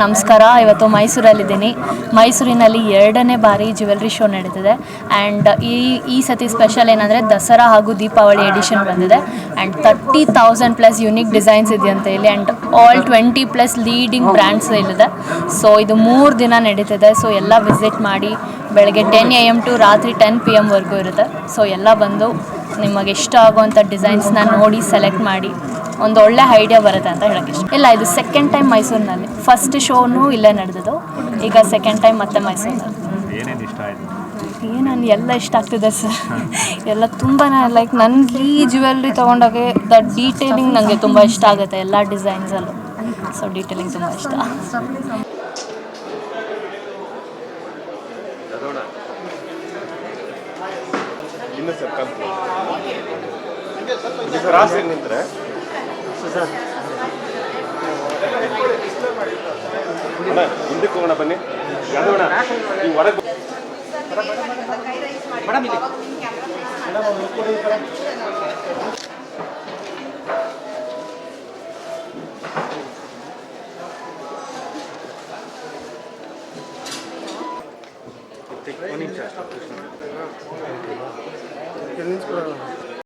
ನಮಸ್ಕಾರ. ಇವತ್ತು ಮೈಸೂರಲ್ಲಿದ್ದೀನಿ. ಮೈಸೂರಿನಲ್ಲಿ ಎರಡನೇ ಬಾರಿ ಜ್ಯುವೆಲ್ರಿ ಶೋ ನಡೀತಿದೆ. ಆ್ಯಂಡ್ ಈ ಈ ಸತಿ ಸ್ಪೆಷಲ್ ಏನಂದರೆ ದಸರಾ ಹಾಗೂ ದೀಪಾವಳಿ ಎಡಿಷನ್ ಬಂದಿದೆ. And thirty thousand plus unique designs ಇದೆಯಂತೆ ಇಲ್ಲಿ. And all twenty plus leading brands ಇಲ್ಲಿದೆ. ಸೊ ಇದು ಮೂರು ದಿನ ನಡೀತಿದೆ. ಸೊ ಎಲ್ಲ ವಿಸಿಟ್ ಮಾಡಿ ಬೆಳಗ್ಗೆ ಟೆನ್ ಎ ಎಂ ಟು ರಾತ್ರಿ ಟೆನ್ ಪಿ ಎಮ್ವರೆಗೂ ಇರುತ್ತೆ. ಸೊ ಎಲ್ಲ ಬಂದು ನಿಮಗೆ ಇಷ್ಟ ಆಗುವಂಥ ಡಿಸೈನ್ಸ್ನ ನೋಡಿ ಸೆಲೆಕ್ಟ್ ಮಾಡಿ. ಒಂದು ಒಳ್ಳೆ ಐಡಿಯಾ ಬರುತ್ತೆ ಅಂತ ಹೇಳೋಕೆ ಇಷ್ಟ. ಇಲ್ಲ ಇದು ಸೆಕೆಂಡ್ ಟೈಮ್ ಮೈಸೂರಿನಲ್ಲಿ. ಫಸ್ಟ್ ಶೋನು ಇಲ್ಲೇ ನಡೆದಿದ್ದು. ಈಗ ಸೆಕೆಂಡ್ ಟೈಮ್ ಮತ್ತೆ ಮೈಸೂರಿನಲ್ಲಿ. ಏನು ಇಷ್ಟ ಆಯಿತು? ಏನನ್ನು ಎಲ್ಲ ಇಷ್ಟ ಆಗ್ತಿದೆ ಸರ್. ಎಲ್ಲ ತುಂಬಾ ಲೈಕ್ ನನಗೆ ಈ ಜ್ಯುವೆಲ್ರಿ ತೊಗೊಂಡಾಗೆ ದ ಡೀಟೇಲಿಂಗ್ ನನಗೆ ತುಂಬ ಇಷ್ಟ ಆಗುತ್ತೆ ಎಲ್ಲ ಡಿಸೈನ್ಸಲ್ಲೂ. ಸೊ ಡೀಟೇಲಿಂಗ್ ತುಂಬ ಇಷ್ಟ. ಇನ್ನು ಸರ್ ಕಂಪ್ನಿ ಕ್ರಾಸ್ ನಿಂತ್ರೆ ಅಣ್ಣ ಹಿಂದಕ್ಕೆ ಹೋಗೋಣ ಬನ್ನಿ ಯಾವ್ದು ಅಣ್ಣ ಈ ಹೊರಗೆ diferente para